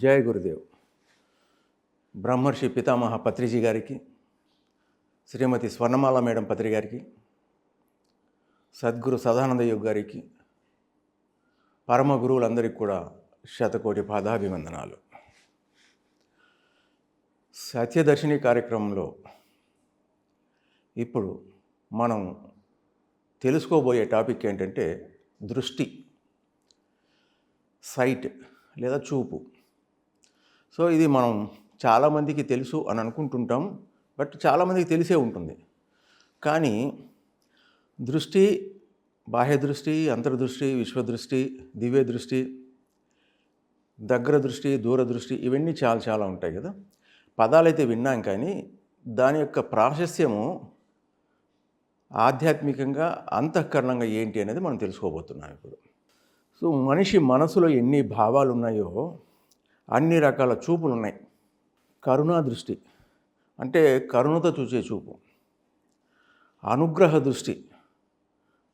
జయ గురుదేవ్. బ్రహ్మర్షి పితామహ పత్రిజీ గారికి శ్రీమతి స్వర్ణమాల మేడం పత్రి గారికి సద్గురు సదానంద యోగ్ గారికి పరమ గురువులందరికీ కూడా శతకోటి పాదాభివందనాలు. సత్యదర్శిని కార్యక్రమంలో ఇప్పుడు మనం తెలుసుకోబోయే టాపిక్ ఏంటంటే దృష్టి సైట్ లేదా చూపు. సో ఇది మనం చాలామందికి తెలుసు అని అనుకుంటుంటాం బట్ చాలామందికి తెలిసే ఉంటుంది. కానీ దృష్టి బాహ్య దృష్టి అంతర్దృష్టి విశ్వదృష్టి దివ్య దృష్టి దగ్గర దృష్టి దూర దృష్టి ఇవన్నీ చాలా చాలా ఉంటాయి కదా. పదాలైతే విన్నాం కానీ దాని యొక్క ప్రాశస్యము ఆధ్యాత్మికంగా అంతఃకరణంగా ఏంటి అనేది మనం తెలుసుకోబోతున్నాం ఇప్పుడు. సో మనిషి మనసులో ఎన్ని భావాలు ఉన్నాయో అన్ని రకాల చూపులు ఉన్నాయి కరుణా దృష్టి అంటే కరుణతో చూసే చూపు. అనుగ్రహ దృష్టి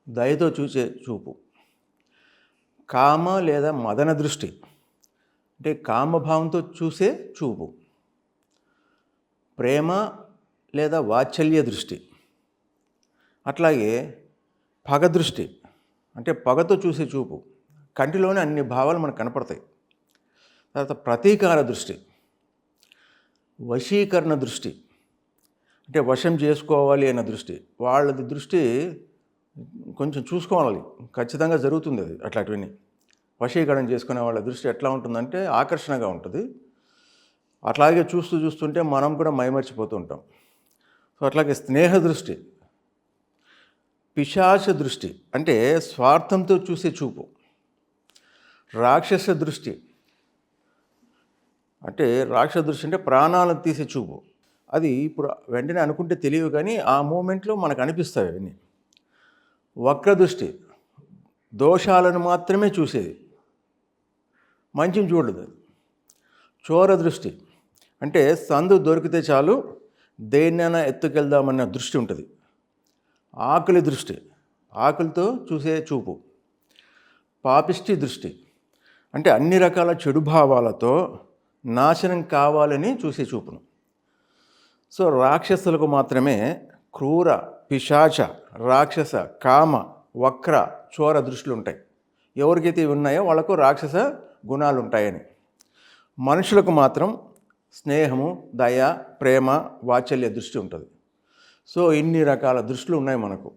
దయతో చూసే చూపు. కామ లేదా మదన దృష్టి అంటే కామభావంతో చూసే చూపు. ప్రేమ లేదా వాత్సల్య దృష్టి. అట్లాగే పగ దృష్టి అంటే పగతో చూసే చూపు. కంటిలోనే అన్ని భావాలు మనకు కనపడతాయి. తర్వాత ప్రతీకార దృష్టి వశీకరణ దృష్టి అంటే వశం చేసుకోవాలి అన్న దృష్టి వాళ్ళది దృష్టి కొంచెం చూసుకోవాలి. ఖచ్చితంగా జరుగుతుంది అది అట్లాంటివన్నీ. వశీకరణ చేసుకునే వాళ్ళ దృష్టి ఎట్లా ఉంటుందంటే ఆకర్షణగా ఉంటుంది. అట్లాగే చూస్తూ చూస్తుంటే మనం కూడా మైమర్చిపోతూ ఉంటాం. సో అట్లాగే స్నేహ దృష్టి పిశాచ దృష్టి అంటే స్వార్థంతో చూసే చూపు రాక్షస దృష్టి అంటే రాక్షస దృష్టి అంటే ప్రాణాలను తీసే చూపు. అది ఇప్పుడు వెంటనే అనుకుంటే తెలియదు కానీ ఆ మూమెంట్లో మనకు అనిపిస్తాయి అవన్నీ. వక్ర దృష్టి దోషాలను మాత్రమే చూసేది. మంచిని చూడదు అది. చోర దృష్టి అంటే సందు దొరికితే చాలు దేన్నైనా ఎత్తుకెళ్దామన్న దృష్టి ఉంటుంది. ఆకలి దృష్టి ఆకలితో చూసే చూపు. పాపిష్టి దృష్టి అంటే అన్ని రకాల చెడు భావాలతో నాశనం కావాలని చూసే చూపును. సో రాక్షసులకు మాత్రమే క్రూర పిశాచ రాక్షస కామ వక్ర చోర దృష్టిలు ఉంటాయి. ఎవరికైతే ఉన్నాయో వాళ్ళకు రాక్షస గుణాలు ఉంటాయని. మనుషులకు మాత్రం స్నేహము దయ ప్రేమ వాత్సల్య దృష్టి ఉంటుంది. సో ఇన్ని రకాల దృష్టిలు ఉన్నాయి మనకు.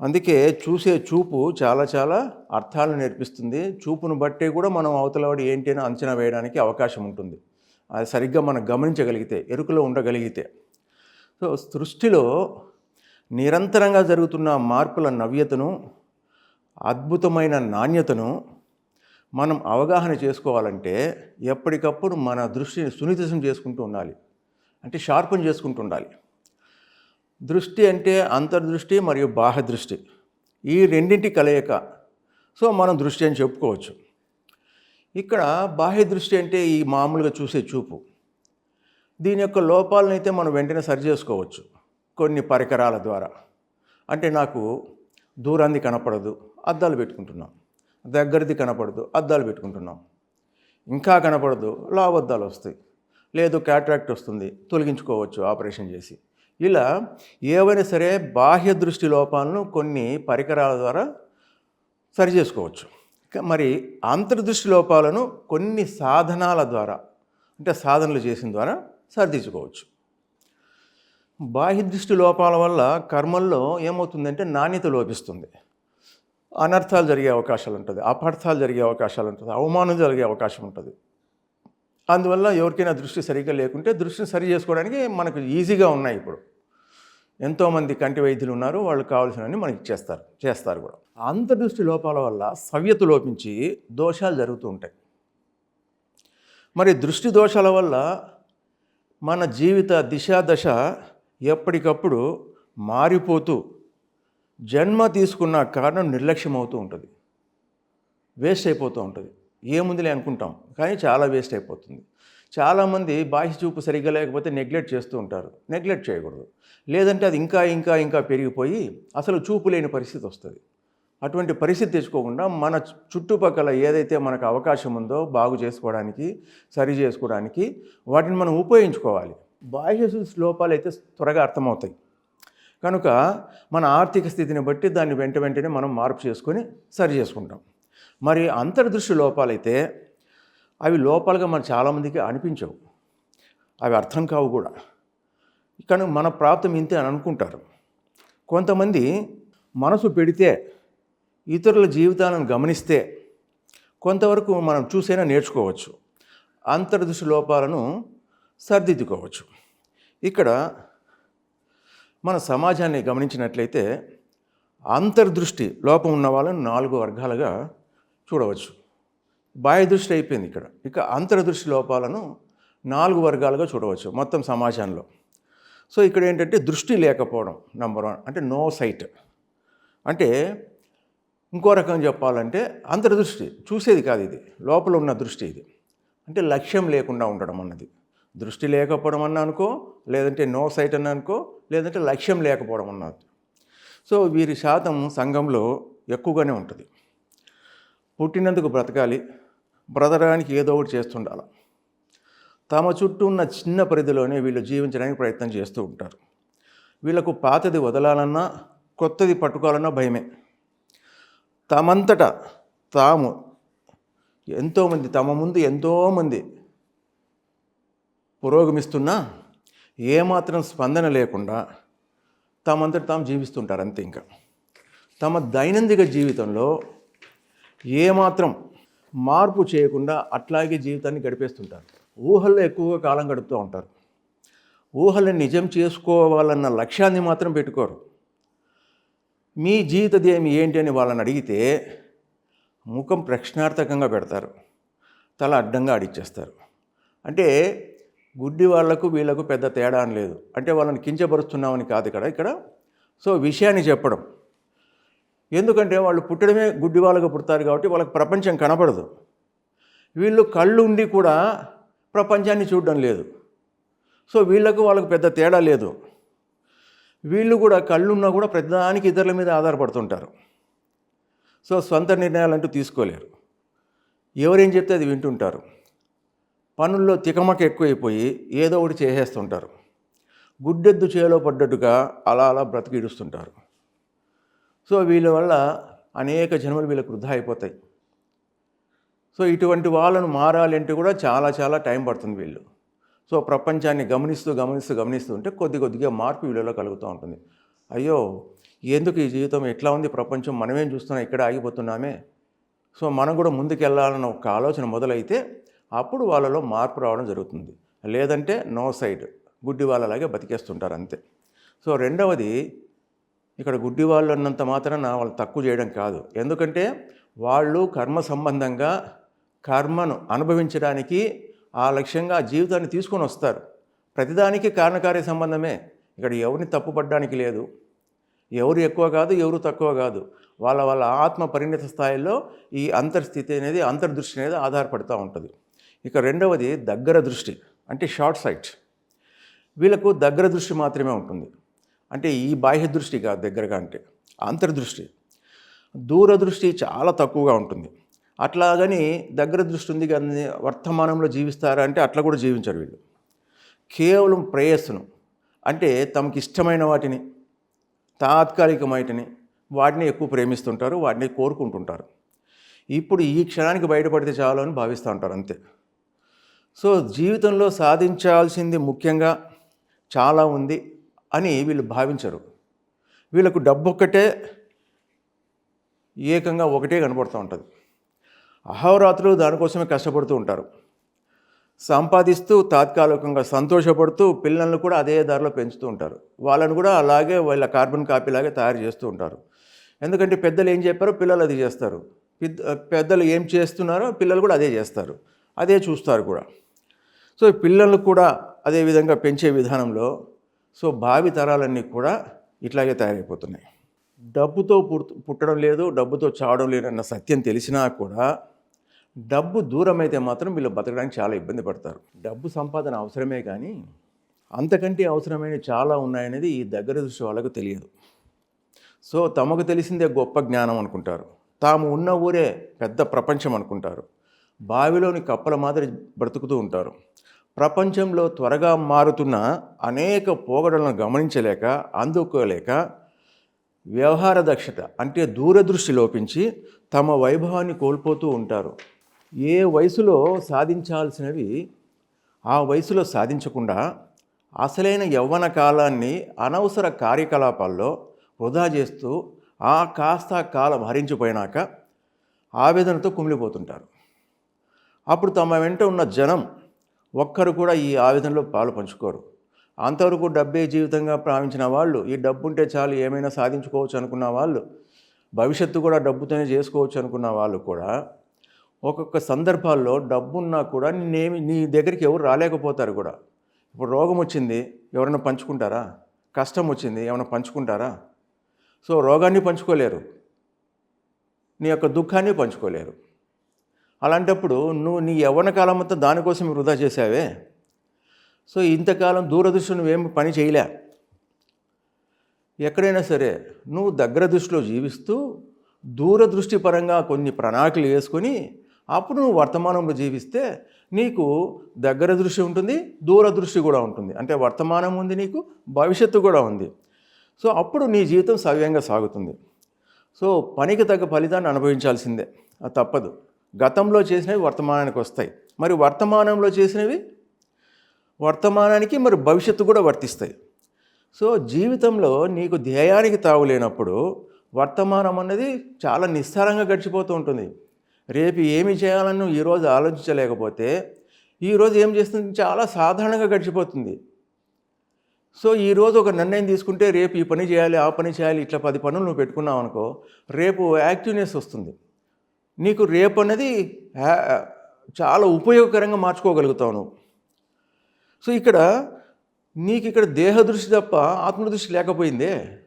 అందుకే చూసే చూపు చాలా చాలా అర్థాలను నేర్పిస్తుంది. చూపును బట్టే కూడా మనం అవతలవాడు ఏంటి అని అంచనా వేయడానికి అవకాశం ఉంటుంది. అది సరిగ్గా మనం గమనించగలిగితే ఎరుకలో ఉండగలిగితే. సో సృష్టిలో నిరంతరంగా జరుగుతున్న మార్పుల నవ్యతను అద్భుతమైన నాణ్యతను మనం అవగాహన చేసుకోవాలంటే ఎప్పటికప్పుడు మన దృష్టిని సునిశితం చేసుకుంటూ ఉండాలి. అంటే షార్పన్ చేసుకుంటూ ఉండాలి. దృష్టి అంటే అంతర్దృష్టి మరియు బాహ్య దృష్టి ఈ రెండింటి కలయిక. సో మనం దృష్టి అని చెప్పుకోవచ్చు. ఇక్కడ బాహ్య దృష్టి అంటే ఈ మామూలుగా చూసే చూపు. దీని యొక్క లోపాలనైతే మనం వెంటనే సరి చేసుకోవచ్చు కొన్ని పరికరాల ద్వారా. అంటే నాకు దూరాన్ని కనపడదు అద్దాలు పెట్టుకుంటున్నాం. దగ్గరది కనపడదు అద్దాలు పెట్టుకుంటున్నాం. ఇంకా కనపడదు లావద్దాలు వస్తాయి. లేదు క్యాట్రాక్ట్ వస్తుంది తొలగించుకోవచ్చు ఆపరేషన్ చేసి. ఇలా ఏవైనా సరే బాహ్య దృష్టి లోపాలను కొన్ని పరికరాల ద్వారా సరి చేసుకోవచ్చు. మరి అంతర్దృష్టి లోపాలను కొన్ని సాధనాల ద్వారా అంటే సాధనలు చేసిన ద్వారా సరిదిద్దుకోవచ్చు బాహ్య దృష్టి లోపాల వల్ల కర్మల్లో ఏమవుతుందంటే నాణ్యత లోపిస్తుంది. అనర్థాలు జరిగే అవకాశాలు ఉంటుంది అపార్థాలు జరిగే అవకాశాలు ఉంటుంది అవమానం జరిగే అవకాశం ఉంటుంది. అందువల్ల ఎవరికైనా దృష్టి సరిగ్గా లేకుంటే దృష్టిని సరి చేసుకోవడానికి మనకు ఈజీగా ఉన్నాయి ఇప్పుడు. ఎంతోమంది కంటి వైద్యులు ఉన్నారు వాళ్ళు కావాల్సినవన్నీ మనకి చేస్తారు చేస్తారు కూడా. అంతర్దృష్టి లోపాల వల్ల సవ్యత లోపించి దోషాలు జరుగుతూ ఉంటాయి. మరి దృష్టి దోషాల వల్ల మన జీవిత దిశ దశ ఎప్పటికప్పుడు మారిపోతూ జన్మ తీసుకున్న కారణం నిర్లక్ష్యం అవుతూ ఉంటుంది. వేస్ట్ అయిపోతూ ఉంటుంది. ఏముందిలే అనుకుంటాం. కానీ చాలా వేస్ట్ అయిపోతుంది. చాలామంది బాహ్య చూపు సరిగ్గా లేకపోతే నెగ్లెక్ట్ చేస్తూ ఉంటారు. నెగ్లెక్ట్ చేయకూడదు. లేదంటే అది ఇంకా ఇంకా ఇంకా పెరిగిపోయి అసలు చూపు లేని పరిస్థితి వస్తుంది. అటువంటి పరిస్థితి తెచ్చుకోకుండా మన చుట్టుపక్కల ఏదైతే మనకు అవకాశం ఉందో బాగు చేసుకోవడానికి సరి చేసుకోవడానికి వాటిని మనం ఉపయోగించుకోవాలి. బాహ్య లోపాలు అయితే త్వరగా అర్థమవుతాయి. కనుక మన ఆర్థిక స్థితిని బట్టి దాన్ని వెంట వెంటనే మనం మార్పు చేసుకొని సరి చేసుకుంటాం. మరి అంతర్దృష్టి లోపాలైతే అవి లోపాలుగా మన చాలామందికి అనిపించవు. అవి అర్థం కావు కూడా. కానీ మన ప్రాప్తం ఇంతే అని అనుకుంటారు. కొంతమంది మనసు పెడితే ఇతరుల జీవితాలను గమనిస్తే కొంతవరకు మనం చూసైనా నేర్చుకోవచ్చు. అంతర్దృష్టి లోపాలను సరిదిద్దుకోవచ్చు. ఇక్కడ మన సమాజాన్ని గమనించినట్లయితే అంతర్దృష్టి లోపం ఉన్న వాళ్ళని నాలుగు వర్గాలుగా చూడవచ్చు. బాహ్య దృష్టి అయిపోయింది ఇక్కడ. ఇక అంతర్దృష్టి లోపాలను నాలుగు వర్గాలుగా చూడవచ్చు మొత్తం సమాజంలో. సో ఇక్కడ ఏంటంటే దృష్టి లేకపోవడం నెంబర్ వన్ అంటే నో సైట్ అంటే ఇంకో రకం చెప్పాలంటే అంతర్దృష్టి చూసేది కాదు ఇది. లోపల ఉన్న దృష్టి ఇది. అంటే లక్ష్యం లేకుండా ఉండడం అన్నది. దృష్టి లేకపోవడం అన్న అనుకో లేదంటే నో సైట్ అని అనుకో లేదంటే లక్ష్యం లేకపోవడం అన్నది. సో వీరి శాతం సంఘంలో ఎక్కువగానే ఉంటుంది. పుట్టినందుకు బ్రతకాలి. బ్రతకడానికి ఏదో ఒకటి చేస్తుండాల. తమ చుట్టూ ఉన్న చిన్న పరిధిలోనే వీళ్ళు జీవించడానికి ప్రయత్నం చేస్తూ ఉంటారు. వీళ్ళకు పాతది వదలాలన్నా కొత్తది పట్టుకోవాలన్నా భయమే. తమంతట తాము ఎంతోమంది తమ ముందు ఎంతోమంది పురోగమిస్తున్నా ఏమాత్రం స్పందన లేకుండా తమంతట తాము జీవిస్తుంటారు అంతే ఇంకా. తమ దైనందిక జీవితంలో ఏమాత్రం మార్పు చేయకుండా అట్లాగే జీవితాన్ని గడిపేస్తుంటారు. ఊహల్లో ఎక్కువగా కాలం గడుపుతూ ఉంటారు. ఊహలను నిజం చేసుకోవాలన్న లక్ష్యాన్ని మాత్రం పెట్టుకోరు. మీ జీవిత దేమి ఏంటి అని వాళ్ళని అడిగితే ముఖం ప్రశ్నార్థకంగా పెడతారు. తల అడ్డంగా అడిచేస్తారు అంటే గుడ్డి వాళ్ళకు వీళ్ళకు పెద్ద తేడా అని లేదు. అంటే వాళ్ళని కించపరుస్తున్నామని కాదు ఇక్కడ ఇక్కడ. సో విషయాన్ని చెప్పడం. ఎందుకంటే వాళ్ళు పుట్టడమే గుడ్డివాళ్ళగా పుడతారు కాబట్టి వాళ్ళకి ప్రపంచం కనపడదు వీళ్ళు కళ్ళు ఉండి కూడా ప్రపంచాన్ని చూడడం లేదు. సో వీళ్ళకు వాళ్ళకు పెద్ద తేడా లేదు. వీళ్ళు కూడా కళ్ళున్నా కూడా ప్రతిదానికి ఇతరుల మీద ఆధారపడుతుంటారు. సో సొంత నిర్ణయాలు అంటూ తీసుకోలేరు. ఎవరేం చెప్తే అది వింటుంటారు. పనుల్లో తికమక ఎక్కువైపోయి ఏదో ఒకటి చేసేస్తుంటారు. గుడ్డెద్దు చేలో పడ్డట్టుగా అలా అలా బ్రతికిడుస్తుంటారు. సో వీళ్ళ వల్ల అనేక జన్మలు వీళ్ళకు వృధా అయిపోతాయి. సో ఇటువంటి వాళ్ళను మారాలి అంటే కూడా చాలా చాలా టైం పడుతుంది వీళ్ళు. సో ప్రపంచాన్ని గమనిస్తూ గమనిస్తూ గమనిస్తూ ఉంటే కొద్ది కొద్దిగా మార్పు వీళ్ళలో కలుగుతూ ఉంటుంది. అయ్యో ఎందుకు ఈ జీవితం ఎట్లా ఉంది? ప్రపంచం మనమేం చూస్తున్నాం? ఇక్కడ ఆగిపోతున్నామే. సో మనం కూడా ముందుకెళ్ళాలన్న ఒక ఆలోచన మొదలైతే అప్పుడు వాళ్ళలో మార్పు రావడం జరుగుతుంది. లేదంటే నో సైడ్ గుడ్డి వాళ్ళలాగే బతికేస్తుంటారు అంతే. సో రెండవది ఇక్కడ గుడ్డి వాళ్ళు అన్నంత మాత్రాన వాళ్ళు తక్కువ చేయడం కాదు. ఎందుకంటే వాళ్ళు కర్మ సంబంధంగా కర్మను అనుభవించడానికి ఆ లక్ష్యంగా ఆ జీవితాన్ని తీసుకొని వస్తారు. ప్రతిదానికి కారణకార్య సంబంధమే. ఇక్కడ ఎవరిని తప్పుపడడానికి లేదు. ఎవరు ఎక్కువ కాదు ఎవరు తక్కువ కాదు. వాళ్ళ వాళ్ళ ఆత్మ పరిణిత స్థాయిలో ఈ అంతర్స్థితి అనేది అంతర్దృష్టి అనేది ఆధారపడుతూ ఉంటుంది. ఇక రెండవది దగ్గర దృష్టి అంటే షార్ట్ సైట్. వీళ్ళకు దగ్గర దృష్టి మాత్రమే ఉంటుంది. అంటే ఈ బాహ్య దృష్టి కాదు దగ్గరగా అంటే అంతర్దృష్టి. దూరదృష్టి చాలా తక్కువగా ఉంటుంది. అట్లాగని దగ్గర దృష్టి ఉంది కానీ వర్తమానంలో జీవిస్తారా అంటే అట్లా కూడా జీవించరు వీళ్ళు. కేవలం ప్రేయస్సును అంటే తమకి ఇష్టమైన వాటిని తాత్కాలికమైనటిని వాటిని ఎక్కువ ప్రేమిస్తుంటారు వాటిని కోరుకుంటుంటారు. ఇప్పుడు ఈ క్షణానికి బయటపడితే చాలు అని భావిస్తూ ఉంటారు అంతే. సో జీవితంలో సాధించాల్సింది ముఖ్యంగా చాలా ఉంది. అని వీళ్ళు భావించరు. వీళ్ళకు డబ్బు ఒక్కటే ఏకంగా ఒకటే కనబడుతూ ఉంటుంది. అహోరాత్రులు దానికోసమే కష్టపడుతూ ఉంటారు. సంపాదిస్తూ తాత్కాలికంగా సంతోషపడుతూ పిల్లలను కూడా అదే దారిలో పెంచుతూ ఉంటారు. వాళ్ళని కూడా అలాగే వాళ్ళ కార్బన్ కాపీలాగే తయారు చేస్తూ ఉంటారు. ఎందుకంటే పెద్దలు ఏం చెప్పారో పిల్లలు అది చేస్తారు. పెద్ద- పెద్దలు ఏం చేస్తున్నారో పిల్లలు కూడా అదే చేస్తారు. అదే చూస్తారు కూడా. సో పిల్లలు కూడా అదే విధంగా పెంచే విధానంలో సో భావి తరాలన్నీ కూడా ఇట్లాగే తయారైపోతున్నాయి. డబ్బుతో పుట్టడం లేదు డబ్బుతో చావడం లేదన్న సత్యం తెలిసినా కూడా డబ్బు దూరం అయితే మాత్రం వీళ్ళు బతకడానికి చాలా ఇబ్బంది పడతారు. డబ్బు సంపాదన అవసరమే కానీ అంతకంటే అవసరమైన చాలా ఉన్నాయనేది ఈ దగ్గర దృష్టి వాళ్ళకు తెలియదు. సో తమకు తెలిసిందే గొప్ప జ్ఞానం అనుకుంటారు. తాము ఉన్న ఊరే పెద్ద ప్రపంచం అనుకుంటారు. బావిలోని కప్పల మాదిరి బ్రతుకుతూ ఉంటారు. ప్రపంచంలో త్వరగా మారుతున్న అనేక పోగడలను గమనించలేక అందుకోలేక వ్యవహార దక్షత అంటే దూరదృష్టి లోపించి తమ వైభవాన్ని కోల్పోతూ ఉంటారు. ఏ వయసులో సాధించాల్సినవి ఆ వయసులో సాధించకుండా అసలైన యవ్వన కాలాన్ని అనవసర కార్యకలాపాల్లో వృధా చేస్తూ ఆ కాస్త కాలం హరించిపోయినాక ఆవేదనతో కుమిలిపోతుంటారు. అప్పుడు తమ వెంట ఉన్న జనం ఒక్కరు కూడా ఈ ఆవేదనలో పాలు పంచుకోరు. అంతవరకు డబ్బే జీవితంగా భావించిన వాళ్ళు ఈ డబ్బు ఉంటే చాలు ఏమైనా సాధించుకోవచ్చు అనుకున్న వాళ్ళు భవిష్యత్తు కూడా డబ్బుతోనే చేసుకోవచ్చు అనుకున్న వాళ్ళు కూడా ఒక్కొక్క సందర్భాల్లో డబ్బున్నా కూడా నేనేమి నీ దగ్గరికి ఎవరు రాలేకపోతారు కూడా. ఇప్పుడు రోగం వచ్చింది ఎవరైనా పంచుకుంటారా? కష్టం వచ్చింది ఏమైనా పంచుకుంటారా? సో రోగాన్ని పంచుకోలేరు. నీ యొక్క దుఃఖాన్ని పంచుకోలేరు. అలాంటప్పుడు నువ్వు నీ యవ్వన కాలం అంతా దానికోసం వృధా చేసావే సో ఇంతకాలం దూరదృష్టి నువ్వేం పని చేయలే. ఎక్కడైనా సరే నువ్వు దగ్గర దృష్టిలో జీవిస్తూ దూరదృష్టి పరంగా కొన్ని ప్రణాళికలు వేసుకొని అప్పుడు నువ్వు వర్తమానంలో జీవిస్తే నీకు దగ్గర దృష్టి ఉంటుంది దూరదృష్టి కూడా ఉంటుంది. అంటే వర్తమానం ఉంది నీకు భవిష్యత్తు కూడా ఉంది. సో అప్పుడు నీ జీవితం సవ్యంగా సాగుతుంది. సో పనికి తగ్గ ఫలితాన్ని అనుభవించాల్సిందే. అది తప్పదు. గతంలో చేసినవి వర్తమానానికి వస్తాయి. మరి వర్తమానంలో చేసినవి? వర్తమానానికి మరి భవిష్యత్తు కూడా వర్తిస్తాయి. సో జీవితంలో నీకు ధ్యేయానికి తాగులేనప్పుడు వర్తమానం అన్నది చాలా నిస్సారంగా గడిచిపోతూ ఉంటుంది. రేపు ఏమి చేయాలని ఈరోజు ఆలోచించలేకపోతే ఈరోజు ఏం చేస్తుంది? చాలా సాధారణంగా గడిచిపోతుంది. సో ఈరోజు ఒక నిర్ణయం తీసుకుంటే రేపు ఈ పని చేయాలి ఆ పని చేయాలి ఇట్లా పది పనులు నువ్వు పెట్టుకున్నావు అనుకో రేపు యాక్టివ్నెస్ వస్తుంది. నీకు రేపు అనేది హ్యా- చాలా ఉపయోగకరంగా మార్చుకోగలుగుతావు నువ్వు. సో ఇక్కడ నీకు ఇక్కడ దేహ దృష్టి తప్ప ఆత్మదృష్టి లేకపోయిందే.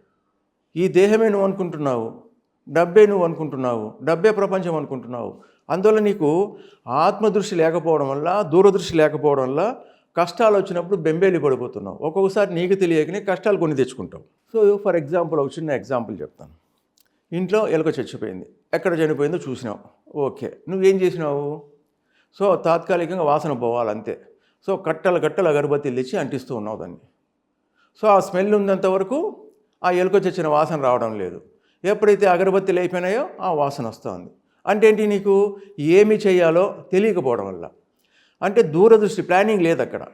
ఈ దేహమే నువ్వు అనుకుంటున్నావు డబ్బే నువ్వు అనుకుంటున్నావు డబ్బే ప్రపంచం అనుకుంటున్నావు. అందువల్ల నీకు ఆత్మదృష్టి లేకపోవడం వల్ల దూరదృష్టి లేకపోవడం వల్ల కష్టాలు వచ్చినప్పుడు బెంబేలి పడిపోతున్నావు. ఒక్కొక్కసారి నీకు తెలియకనే కష్టాలు కొని తెచ్చుకుంటావు. సో ఫర్ ఎగ్జాంపుల్ ఒక చిన్న ఎగ్జాంపుల్ చెప్తాను. ఇంట్లో ఎలుక చచ్చిపోయింది. ఎక్కడ చనిపోయిందో చూసినావు. ఓకే. నువ్వేం చేసినావు? సో తాత్కాలికంగా వాసన పోవాలి అంతే సో కట్టలు కట్టలు అగరబత్తీలు తెచ్చి అంటిస్తూ ఉన్నావు దాన్ని. సో ఆ స్మెల్ ఉన్నంత వరకు ఆ ఎలుక చచ్చిన వాసన రావడం లేదు. ఎప్పుడైతే అగరబత్తీలు అయిపోయినాయో ఆ వాసన వస్తుంది. అంటే ఏంటి నీకు? ఏమి చేయాలో తెలియకపోవడం వల్ల. అంటే దూరదృష్టి ప్లానింగ్ లేదు అక్కడ.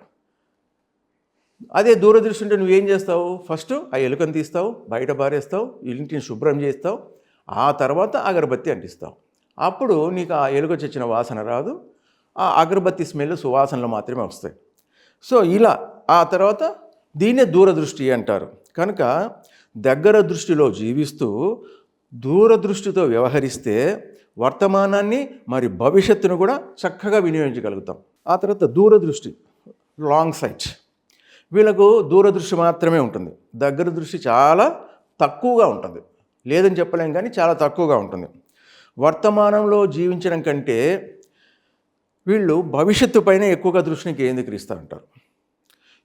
అదే దూరదృష్టి ఉంటే నువ్వేం చేస్తావు? ఫస్ట్ ఆ ఎలుకను తీస్తావు బయట బారేస్తావు ఇంటిని శుభ్రం చేస్తావు ఆ తర్వాత అగరబత్తి అంటిస్తావు అప్పుడు నీకు ఆ ఎలుగొచ్చిన వాసన రాదు. ఆ అగరబత్తి స్మెల్ సువాసనలు మాత్రమే వస్తాయి. సో ఇలా ఆ తర్వాత దీన్నే దూరదృష్టి అంటారు. కనుక దగ్గర దృష్టిలో జీవిస్తూ దూరదృష్టితో వ్యవహరిస్తే వర్తమానాన్ని మరి భవిష్యత్తును కూడా చక్కగా వినియోగించగలుగుతాం. ఆ తర్వాత దూరదృష్టి లాంగ్ సైట్ వీళ్ళకు దూరదృష్టి మాత్రమే ఉంటుంది. దగ్గర దృష్టి చాలా తక్కువగా ఉంటుంది. లేదని చెప్పలేం కానీ చాలా తక్కువగా ఉంటుంది. వర్తమానంలో జీవించడం కంటే వీళ్ళు భవిష్యత్తు పైన ఎక్కువగా దృష్టిని కేంద్రీకరిస్తూ ఉంటారు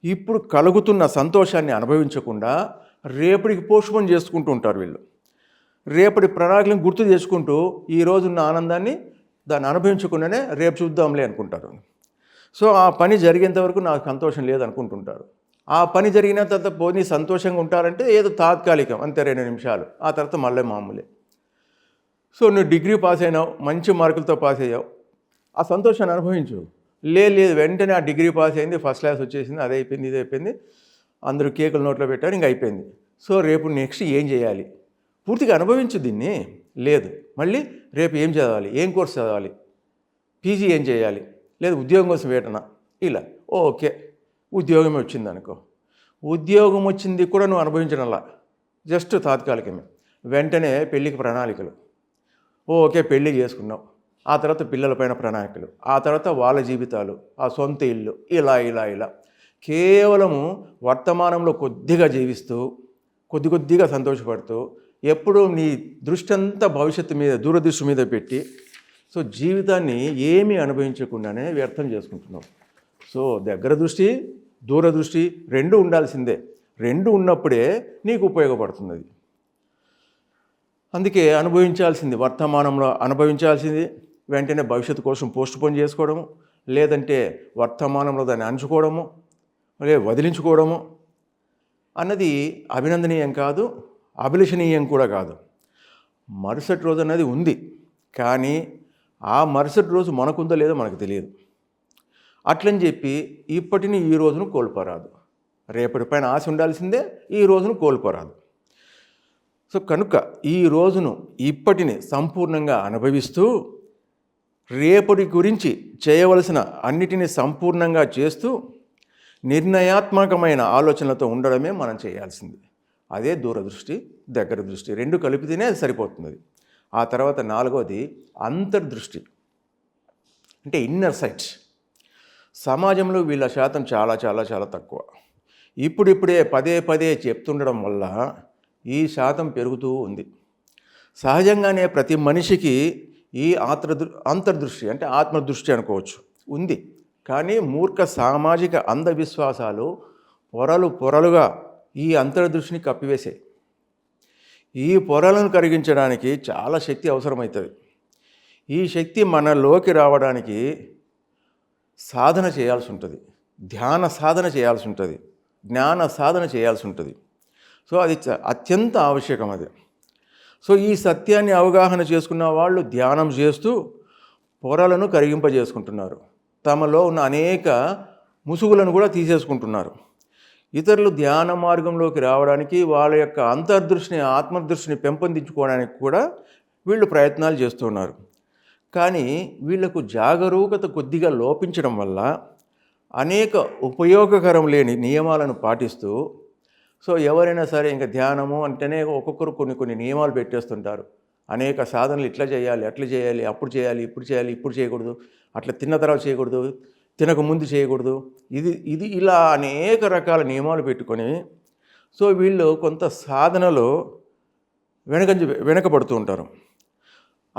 ఇప్పుడు కలుగుతున్న సంతోషాన్ని అనుభవించకుండా రేపటికి పోస్ట్పోన్ చేసుకుంటూ ఉంటారు వీళ్ళు. రేపటి ప్రణాళికలను గుర్తు చేసుకుంటూ ఈ రోజున్న ఆనందాన్ని దాన్ని అనుభవించకుండానే రేపు చూద్దాంలే అనుకుంటారు. సో ఆ పని జరిగేంత వరకు నాకు సంతోషం లేదనుకుంటుంటారు. ఆ పని జరిగిన తర్వాత పోనీ సంతోషంగా ఉంటారంటే ఏదో తాత్కాలికం. అంతే రెండు నిమిషాలు. ఆ తర్వాత మళ్ళీ మామూలే. సో నువ్వు డిగ్రీ పాస్ అయినావు మంచి మార్కులతో పాస్ అయ్యావు. ఆ సంతోషాన్ని అనుభవించు. లేదు లేదు వెంటనే ఆ డిగ్రీ పాస్ అయింది ఫస్ట్ క్లాస్ వచ్చేసింది అది అయిపోయింది ఇది అయిపోయింది. అందరూ కేకులు నోట్లో పెట్టారు ఇంక అయిపోయింది. సో రేపు నెక్స్ట్ ఏం చేయాలి? పూర్తిగా అనుభవించు దీన్ని. లేదు మళ్ళీ రేపు ఏం చదవాలి? ఏం కోర్స్ చదవాలి? పీజీ ఏం చేయాలి? లేదు ఉద్యోగం కోసం వేటనా ఇలా. ఓకే. ఉద్యోగం వచ్చింది అనుకో ఉద్యోగం వచ్చింది కూడా నువ్వు అనుభవించడంలా జస్ట్ తాత్కాలికమే. వెంటనే పెళ్ళికి ప్రణాళికలు. ఓకే పెళ్ళి చేసుకున్నావు ఆ తర్వాత పిల్లలపైన ప్రణాళికలు. ఆ తర్వాత వాళ్ళ జీవితాలు ఆ సొంత ఇల్లు ఇలా ఇలా ఇలా. కేవలము వర్తమానంలో కొద్దిగా జీవిస్తూ కొద్ది కొద్దిగా సంతోషపడుతూ ఎప్పుడూ నీ దృష్టి అంతా భవిష్యత్తు మీద దూరదృష్టి మీద పెట్టి సో జీవితాన్ని ఏమీ అనుభవించకుండానే వ్యర్థం చేసుకుంటున్నావు. సో దగ్గర దృష్టి దూరదృష్టి రెండు ఉండాల్సిందే. రెండు ఉన్నప్పుడే నీకు ఉపయోగపడుతుంది అది అందుకే అనుభవించాల్సింది వర్తమానంలో అనుభవించాల్సింది వెంటనే భవిష్యత్తు కోసం పోస్ట్ పోన్ చేసుకోవడము లేదంటే వర్తమానంలో దాన్ని అంచుకోవడము లే వదిలించుకోవడము అన్నది అభినందనీయం కాదు అభిలషణీయం కూడా కాదు. మరుసటి రోజు అనేది ఉంది కానీ ఆ మరుసటి రోజు మనకుందో లేదో మనకు తెలియదు. అట్లని చెప్పి ఇప్పటిని ఈ రోజును కోల్పోరాదు. రేపటి పైన ఆశ ఉండాల్సిందే ఈ రోజును కోల్పోరాదు. సో కనుక ఈ రోజును ఇప్పటిని సంపూర్ణంగా అనుభవిస్తూ రేపటి గురించి చేయవలసిన అన్నిటినీ సంపూర్ణంగా చేస్తూ నిర్ణయాత్మకమైన ఆలోచనలతో ఉండడమే మనం చేయాల్సింది. అదే దూరదృష్టి దగ్గర దృష్టి రెండు కలిపితేనే అది సరిపోతుంది ఆ తర్వాత నాలుగవది అంతర్దృష్టి. అంటే ఇన్నర్ సైట్స్. సమాజంలో వీళ్ళ శాతం చాలా చాలా చాలా తక్కువ. ఇప్పుడిప్పుడే పదే పదే చెప్తుండడం వల్ల ఈ శాతం పెరుగుతూ ఉంది. సహజంగానే ప్రతి మనిషికి ఈ ఆత్ర అంతర్దృష్టి అంటే ఆత్మదృష్టి అనుకోవచ్చు. ఉంది. కానీ మూర్ఖ సామాజిక అంధవిశ్వాసాలు పొరలు పొరలుగా ఈ అంతర్దృష్టిని కప్పివేశాయి. ఈ పొరలను కరిగించడానికి చాలా శక్తి అవసరమవుతుంది. ఈ శక్తి మనలోకి రావడానికి సాధన చేయాల్సి ఉంటుంది ధ్యాన సాధన చేయాల్సి ఉంటుంది జ్ఞాన సాధన చేయాల్సి ఉంటుంది సో అది చ- అత్యంత ఆవశ్యకం అది సో ఈ సత్యాన్ని అవగాహన చేసుకున్న వాళ్ళు ధ్యానం చేస్తూ పొరలను కరిగింపజేసుకుంటున్నారు. తమలో ఉన్న అనేక ముసుగులను కూడా తీసేసుకుంటున్నారు. ఇతరులు ధ్యాన మార్గంలోకి రావడానికి వాళ్ళ యొక్క అంతర్దృష్టిని ఆత్మదృష్టిని పెంపొందించుకోవడానికి కూడా వీళ్ళు ప్రయత్నాలు చేస్తున్నారు కానీ వీళ్ళకు జాగరూకత కొద్దిగా లోపించడం వల్ల అనేక ఉపయోగకరం లేని నియమాలను పాటిస్తూ సో ఎవరైనా సరే ఇంకా ధ్యానము అంటేనే ఒక్కొక్కరు కొన్ని కొన్ని నియమాలు పెట్టేస్తుంటారు. అనేక సాధనలు ఇట్లా చేయాలి అట్లా చేయాలి అప్పుడు చేయాలి ఇప్పుడు చేయాలి ఇప్పుడు చేయకూడదు అట్లా తిన్న తర్వాత చేయకూడదు తినక ముందు చేయకూడదు. ఇది ఇది ఇలా అనేక రకాల నియమాలు పెట్టుకొని సో వీళ్ళు కొంత సాధనలో వెనకంజ వెనకబడుతూ ఉంటారు.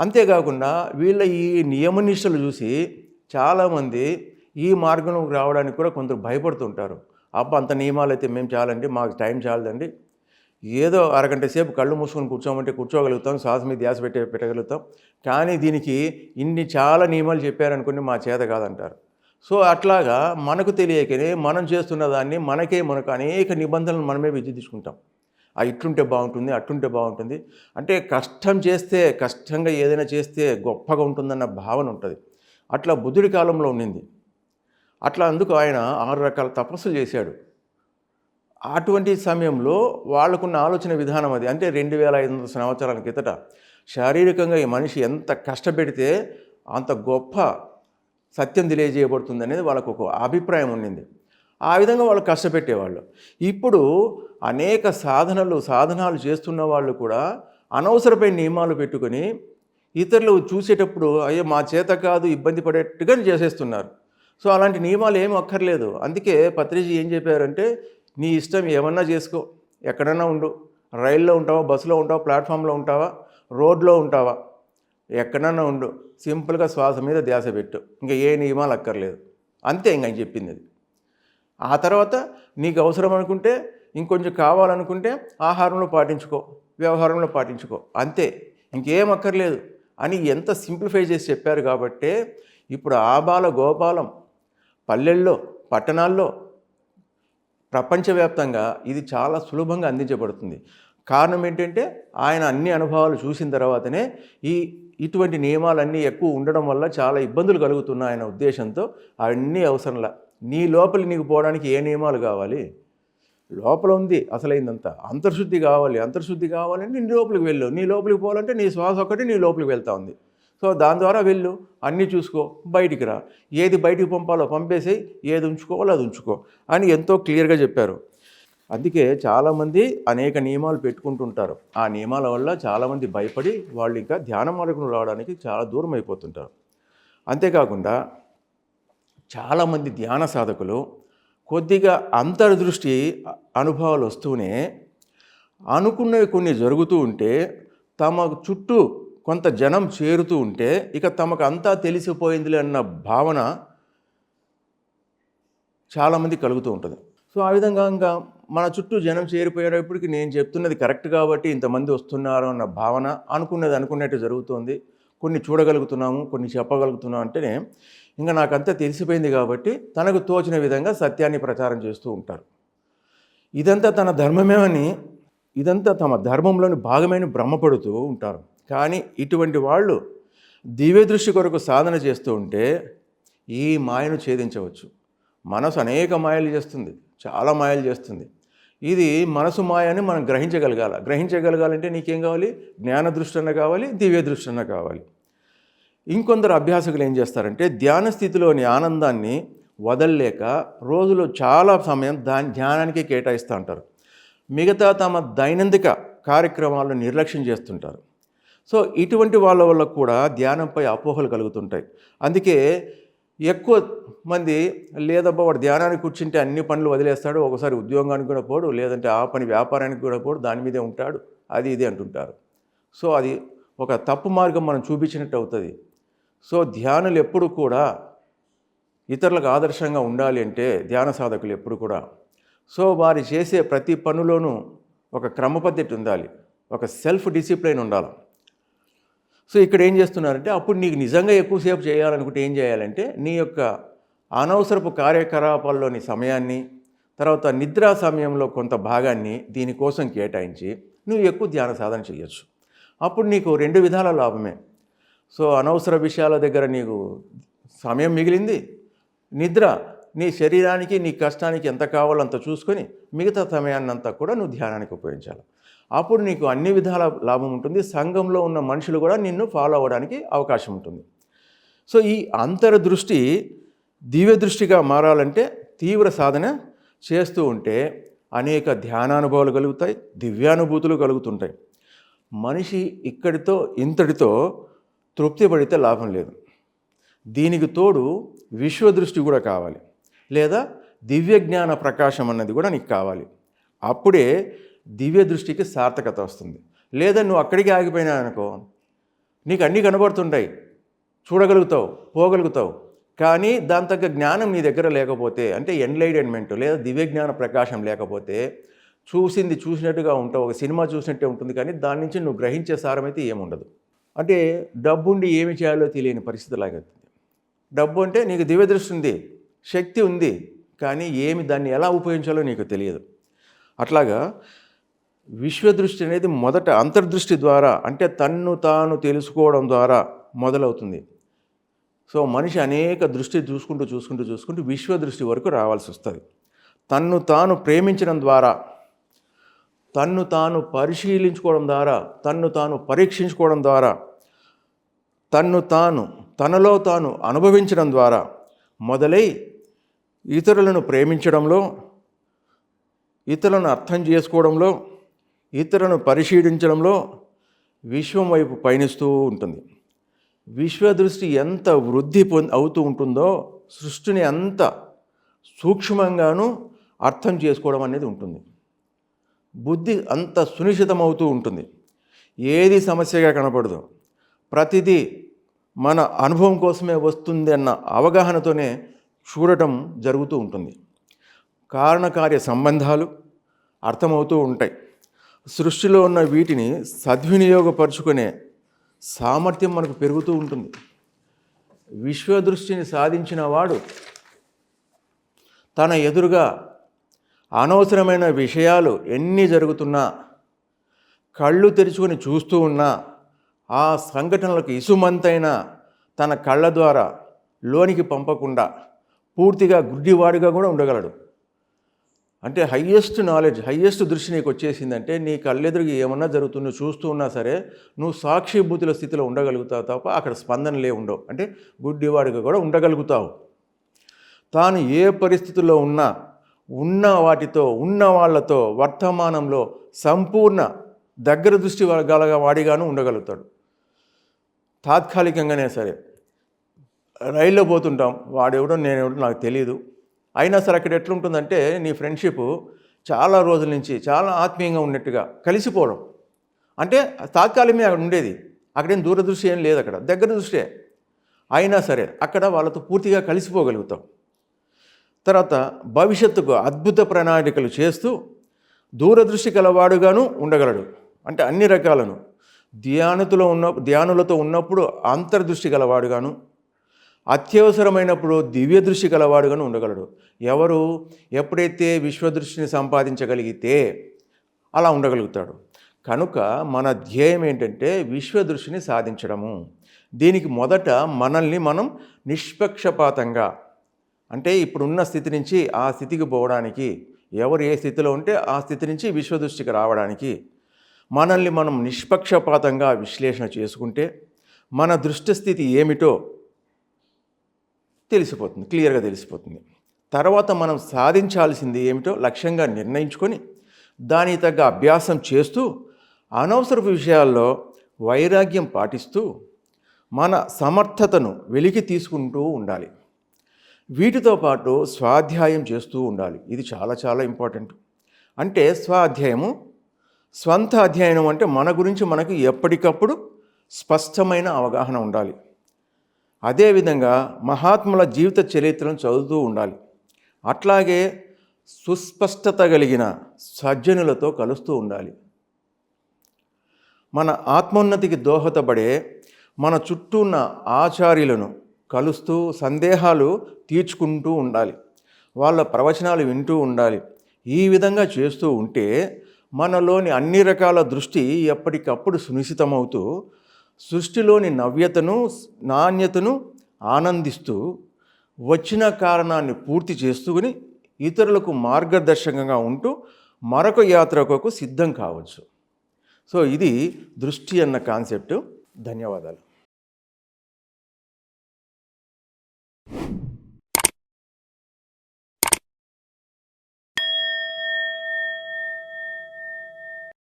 అంతేకాకుండా వీళ్ళ ఈ నియమనిష్టలు చూసి చాలామంది ఈ మార్గంలోకి రావడానికి కూడా కొందరు భయపడుతుంటారు. అబ్బా అంత నియమాలు అయితే మేము చాలండి మాకు టైం చాలదండి. ఏదో అరగంట సేపు కళ్ళు మూసుకొని కూర్చోమంటే కూర్చోగలుగుతాం శ్వాస మీద ధ్యాస పెట్టే పెట్టగలుగుతాం. కానీ దీనికి ఇన్ని చాలా నియమాలు చెప్పారనుకుని మా చేత కాదంటారు. సో అట్లాగా మనకు తెలియకనే మనం చేస్తున్న దాన్ని మనకే మనకు అనేక నిబంధనలు మనమే విధించుకుంటాం. ఆ ఇట్లుంటే బాగుంటుంది అట్లుంటే బాగుంటుంది. అంటే కష్టం చేస్తే కష్టంగా ఏదైనా చేస్తే గొప్పగా ఉంటుందన్న భావన ఉంటుంది. అట్లా బుద్ధుడి కాలంలో ఉండింది. అట్లా అందుకు ఆయన ఆరు రకాల తపస్సులు చేశాడు. అటువంటి సమయంలో వాళ్ళకున్న ఆలోచన విధానం అది. అంటే రెండు వేల ఐదు వందల సంవత్సరాల కిందట శారీరకంగా ఈ మనిషి ఎంత కష్టపెడితే అంత గొప్ప సత్యం తెలియజేయబడుతుంది అనేది వాళ్ళకు ఒక అభిప్రాయం ఉండింది. ఆ విధంగా వాళ్ళు కష్టపెట్టేవాళ్ళు. ఇప్పుడు అనేక సాధనలు సాధనాలు చేస్తున్న వాళ్ళు కూడా అనవసరమైన నియమాలు పెట్టుకొని ఇతరులు చూసేటప్పుడు అయ్యో మా చేత కాదు ఇబ్బంది పడేట్టుగా చేసేస్తున్నారు. సో అలాంటి నియమాలు ఏమి అక్కర్లేదు. అందుకే పత్రిజీ ఏం చెప్పారంటే నీ ఇష్టం ఏమన్నా చేసుకో. ఎక్కడన్నా ఉండు. రైల్లో ఉంటావా? బస్సులో ఉంటావా? ప్లాట్ఫామ్లో ఉంటావా? రోడ్లో ఉంటావా? ఎక్కడన్నా ఉండు. సింపుల్గా శ్వాస మీద ధ్యాస పెట్టు. ఇంకా ఏ నియమాలు అక్కర్లేదు. అంతే ఇంక చెప్పింది అది. ఆ తర్వాత నీకు అవసరం అనుకుంటే ఇంకొంచెం కావాలనుకుంటే ఆహారంలో పాటించుకో వ్యవహారంలో పాటించుకో. అంతే. ఇంకేం అక్కర్లేదు. అని ఎంత సింప్లిఫై చేసి చెప్పారు కాబట్టే ఇప్పుడు ఆబాల గోపాలం పల్లెల్లో పట్టణాల్లో ప్రపంచవ్యాప్తంగా ఇది చాలా సులభంగా అందించబడుతుంది. కారణం ఏంటంటే ఆయన అన్ని అనుభవాలు చూసిన తర్వాతనే ఈ ఇటువంటి నియమాలన్నీ ఎక్కువ ఉండడం వల్ల చాలా ఇబ్బందులు కలుగుతున్నాయి ఆయన ఉద్దేశంతో అవన్నీ అవసరంలా. నీ లోపలి నీకు పోవడానికి ఏ నియమాలు కావాలి? లోపల ఉంది అసలైందంతా. అంతర్శుద్ధి కావాలి అంతర్శుద్ధి కావాలంటే నీ లోపలికి వెళ్ళు. నీ లోపలికి పోవాలంటే నీ శ్వాస ఒకటి నీ లోపలికి వెళ్తా ఉంది. సో దాని ద్వారా వెళ్ళు. అన్నీ చూసుకో బయటికి రా. ఏది బయటికి పంపాలో పంపేసేయి ఏది ఉంచుకోవాలో అది ఉంచుకో అని ఎంతో క్లియర్గా చెప్పారు. అందుకే చాలామంది అనేక నియమాలు పెట్టుకుంటుంటారు. ఆ నియమాల వల్ల చాలామంది భయపడి వాళ్ళు ఇంకా ధ్యాన మార్గం రావడానికి చాలా దూరం అయిపోతుంటారు. అంతేకాకుండా చాలామంది ధ్యాన సాధకులు కొద్దిగా అంతర్దృష్టి అనుభవాలు వస్తూనే అనుకున్నవి కొన్ని జరుగుతూ ఉంటే తమ చుట్టూ కొంత జనం చేరుతూ ఉంటే ఇక తమకు అంతా తెలిసిపోయిందిలే అన్న భావన చాలామంది కలుగుతూ ఉంటుంది. సో ఆ విధంగా ఇంకా మన చుట్టూ జనం చేరిపోయేటప్పటికి నేను చెప్తున్నది కరెక్ట్ కాబట్టి ఇంతమంది వస్తున్నారు అన్న భావన అనుకున్నది అనుకున్నట్టు జరుగుతుంది. కొన్ని చూడగలుగుతున్నాము కొన్ని చెప్పగలుగుతున్నాం అంటేనే ఇంకా నాకంతా తెలిసిపోయింది కాబట్టి తనకు తోచిన విధంగా సత్యాన్ని ప్రచారం చేస్తూ ఉంటారు. ఇదంతా తన ధర్మమేమని ఇదంతా తమ ధర్మంలోని భాగమైన భ్రమపడుతూ ఉంటారు. కానీ ఇటువంటి వాళ్ళు దివ్య దృష్టి కొరకు సాధన చేస్తూ ఉంటే ఈ మాయను ఛేదించవచ్చు. మనసు అనేక మాయలు చేస్తుంది. చాలా మాయలు చేస్తుంది. ఇది మనసు మాయ అని మనం గ్రహించగలగాల. గ్రహించగలగాలంటే నీకేం కావాలి? జ్ఞాన దృష్టి అన్న కావాలి దివ్య దృష్టి అన్న కావాలి. ఇంకొందరు అభ్యాసకులు ఏం చేస్తారంటే ధ్యాన స్థితిలోని ఆనందాన్ని వదలలేక రోజులో చాలా సమయం దాని ధ్యానానికి కేటాయిస్తూ ఉంటారు మిగతా తమ దైనందిక కార్యక్రమాలను నిర్లక్ష్యం చేస్తుంటారు. సో ఇటువంటి వాళ్ళ వల్ల కూడా ధ్యానంపై అపోహలు కలుగుతుంటాయి. అందుకే ఎక్కువ మంది లేదబ్బా వాడు ధ్యానానికి కూర్చుంటే అన్ని పనులు వదిలేస్తాడు ఒకసారి ఉద్యోగానికి కూడా పోడు లేదంటే ఆ పని వ్యాపారానికి కూడా పోడు దాని మీదే ఉంటాడు అది ఇది అంటుంటారు. సో అది ఒక తప్పు మార్గం మనం చూపించినట్టు అవుతుంది. సో ధ్యానులు ఎప్పుడు కూడా ఇతరులకు ఆదర్శంగా ఉండాలి అంటే ధ్యాన సాధకులు ఎప్పుడు కూడా. సో వారు చేసే ప్రతి పనులోనూ ఒక క్రమపద్ధతి ఉండాలి. ఒక సెల్ఫ్ డిసిప్లిన్ ఉండాలి. సో ఇక్కడ ఏం చేస్తున్నారంటే అప్పుడు నీకు నిజంగా ఎక్కువసేపు చేయాలనుకుంటే ఏం చేయాలంటే నీ యొక్క అనవసరపు కార్యకలాపాల్లోని సమయాన్ని తర్వాత నిద్రా సమయంలో కొంత భాగాన్ని దీనికోసం కేటాయించి నువ్వు ఎక్కువ ధ్యాన సాధన చేయొచ్చు. అప్పుడు నీకు రెండు విధాల లాభమే. సో అనవసర విషయాల దగ్గర నీకు సమయం మిగిలింది. నిద్ర నీ శరీరానికి నీ కష్టానికి ఎంత కావాలో అంత చూసుకొని మిగతా సమయాన్నంతా కూడా నువ్వు ధ్యానానికి ఉపయోగించాలి. అప్పుడు నీకు అన్ని విధాల లాభం ఉంటుంది. సంఘంలో ఉన్న మనుషులు కూడా నిన్ను ఫాలో అవ్వడానికి అవకాశం ఉంటుంది. సో ఈ అంతర్దృష్టి దివ్య దృష్టిగా మారాలంటే తీవ్ర సాధన చేస్తూ ఉంటే అనేక ధ్యానానుభవాలు కలుగుతాయి దివ్యానుభూతులు కలుగుతుంటాయి. మనిషి ఇక్కడితో ఇంతటితో తృప్తి పడితే లాభం లేదు. దీనికి తోడు విశ్వదృష్టి కూడా కావాలి. లేదా దివ్య జ్ఞాన ప్రకాశం అన్నది కూడా నీకు కావాలి. అప్పుడే దివ్య దృష్టికి సార్థకత వస్తుంది. లేదా నువ్వు అక్కడికి ఆగిపోయినా అనుకో నీకు అన్నీ కనబడుతుంటాయి. చూడగలుగుతావు పోగలుగుతావు. కానీ దాని తగ్గ జ్ఞానం నీ దగ్గర లేకపోతే అంటే ఎన్లైటైన్మెంట్ లేదా దివ్య జ్ఞాన ప్రకాశం లేకపోతే చూసింది చూసినట్టుగా ఉంటావు ఒక సినిమా చూసినట్టే ఉంటుంది. కానీ దాని నుంచి నువ్వు గ్రహించే సారం అయితే ఏముండదు. అంటే డబ్బుండి ఏమి చేయాలో తెలియని పరిస్థితి లాగవుతుంది డబ్బు అంటే నీకు దివ్యదృష్టి ఉంది శక్తి ఉంది కానీ ఏమి దాన్ని ఎలా ఉపయోగించాలో నీకు తెలియదు. అట్లాగా విశ్వదృష్టి అనేది మొదట అంతర్దృష్టి ద్వారా అంటే తన్ను తాను తెలుసుకోవడం ద్వారా మొదలవుతుంది. సో మనిషి అనేక దృష్టి చూసుకుంటూ చూసుకుంటూ చూసుకుంటూ విశ్వదృష్టి వరకు రావాల్సి వస్తుంది. తన్ను తాను ప్రేమించడం ద్వారా తన్ను తాను పరిశీలించుకోవడం ద్వారా తన్ను తాను పరీక్షించుకోవడం ద్వారా తన్ను తాను తనలో తాను అనుభవించడం ద్వారా మొదలై ఇతరులను ప్రేమించడంలో ఇతరులను అర్థం చేసుకోవడంలో ఇతరులను పరిశీలించడంలో విశ్వం వైపు పయనిస్తూ ఉంటుంది. విశ్వదృష్టి ఎంత వృద్ధి పొంది అవుతూ ఉంటుందో సృష్టిని అంత సూక్ష్మంగాను అర్థం చేసుకోవడం అనేది ఉంటుంది. బుద్ధి అంత సునిశ్చితమవుతూ ఉంటుంది. ఏది సమస్యగా కనపడదు. ప్రతిదీ మన అనుభవం కోసమే వస్తుంది అన్న అవగాహనతోనే చూడటం జరుగుతూ ఉంటుంది. కారణకార్య సంబంధాలు అర్థమవుతూ ఉంటాయి. సృష్టిలో ఉన్న వీటిని సద్వినియోగపరుచుకునే సామర్థ్యం మనకు పెరుగుతూ ఉంటుంది. విశ్వదృష్టిని సాధించిన వాడు తన ఎదురుగా అనవసరమైన విషయాలు ఎన్ని జరుగుతున్నా కళ్ళు తెరుచుకొని చూస్తూ ఉన్నా ఆ సంఘటనలకు ఇసుమంతైనా తన కళ్ళ ద్వారా లోనికి పంపకుండా పూర్తిగా గుడ్డివాడిగా కూడా ఉండగలడు. అంటే హయ్యెస్ట్ నాలెడ్జ్ హయ్యెస్ట్ దృష్టి నీకు వచ్చేసిందంటే నీ కళ్ళెదురుగా ఏమన్నా జరుగుతుందో చూస్తూ ఉన్నా సరే నువ్వు సాక్షిభూతుల స్థితిలో ఉండగలుగుతావు తప్ప అక్కడ స్పందనలే ఉండవు. అంటే గుడ్డివాడిగా కూడా ఉండగలుగుతావు. తాను ఏ పరిస్థితుల్లో ఉన్నా ఉన్న వాటితో ఉన్న వాళ్ళతో వర్తమానంలో సంపూర్ణ దగ్గర దృష్టి వర్గాలుగా వాడిగాను ఉండగలుగుతాడు. తాత్కాలికంగానే సరే. రైల్లో పోతుంటాం. వాడెవడో నేనెవడో నాకు తెలియదు అయినా సరే అక్కడ ఎట్లుంటుందంటే నీ ఫ్రెండ్షిప్ చాలా రోజుల నుంచి చాలా ఆత్మీయంగా ఉన్నట్టుగా కలిసిపోవడం. అంటే తాత్కాలికమే అక్కడ ఉండేది. అక్కడేం దూరదృష్టి ఏం లేదు అక్కడ. దగ్గర దృష్టే. అయినా సరే అక్కడ వాళ్ళతో పూర్తిగా కలిసిపోగలుగుతాం. తర్వాత భవిష్యత్తుకు అద్భుత ప్రణాళికలు చేస్తూ దూరదృష్టి కలవాడుగాను ఉండగలడు. అంటే అన్ని రకాలను. ధ్యానతులో ఉన్న ధ్యానులతో ఉన్నప్పుడు అంతర్దృష్టి గలవాడుగాను అత్యవసరమైనప్పుడు దివ్య దృష్టి గలవాడుగాను ఉండగలడు. ఎవరు ఎప్పుడైతే విశ్వదృష్టిని సంపాదించగలిగితే అలా ఉండగలుగుతాడు. కనుక మన ధ్యేయం ఏంటంటే విశ్వదృష్టిని సాధించడము. దీనికి మొదట మనల్ని మనం నిష్పక్షపాతంగా అంటే ఇప్పుడున్న స్థితి నుంచి ఆ స్థితికి పోవడానికి ఎవరు ఏ స్థితిలో ఉంటే ఆ స్థితి నుంచి విశ్వదృష్టికి రావడానికి మనల్ని మనం నిష్పక్షపాతంగా విశ్లేషణ చేసుకుంటే మన దృష్టి స్థితి ఏమిటో తెలిసిపోతుంది క్లియర్గా తెలిసిపోతుంది. తర్వాత మనం సాధించాల్సింది ఏమిటో లక్ష్యంగా నిర్ణయించుకొని దానికి తగ్గ అభ్యాసం చేస్తూ అనవసరపు విషయాల్లో వైరాగ్యం పాటిస్తూ మన సమర్థతను వెలికి తీసుకుంటూ ఉండాలి. వీటితో పాటు స్వాధ్యాయం చేస్తూ ఉండాలి. ఇది చాలా చాలా ఇంపార్టెంట్. అంటే స్వాధ్యాయము స్వంత అధ్యయనం అంటే మన గురించి మనకు ఎప్పటికప్పుడు స్పష్టమైన అవగాహన ఉండాలి. అదేవిధంగా మహాత్ముల జీవిత చరిత్రను చదువుతూ ఉండాలి. అట్లాగే సుస్పష్టత కలిగిన సజ్జనులతో కలుస్తూ ఉండాలి. మన ఆత్మోన్నతికి దోహదపడే మన చుట్టూ ఉన్న ఆచార్యులను కలుస్తూ సందేహాలు తీర్చుకుంటూ ఉండాలి. వాళ్ళ ప్రవచనాలు వింటూ ఉండాలి. ఈ విధంగా చేస్తూ ఉంటే మనలోని అన్ని రకాల దృష్టి ఎప్పటికప్పుడు సునిశ్చితమవుతూ సృష్టిలోని నవ్యతను నాణ్యతను ఆనందిస్తూ వచ్చిన కారణాన్ని పూర్తి చేసుకుని ఇతరులకు మార్గదర్శకంగా ఉంటూ మరొక యాత్రకు సిద్ధం కావచ్చు. సో ఇది దృష్టి అన్న కాన్సెప్ట్. ధన్యవాదాలు.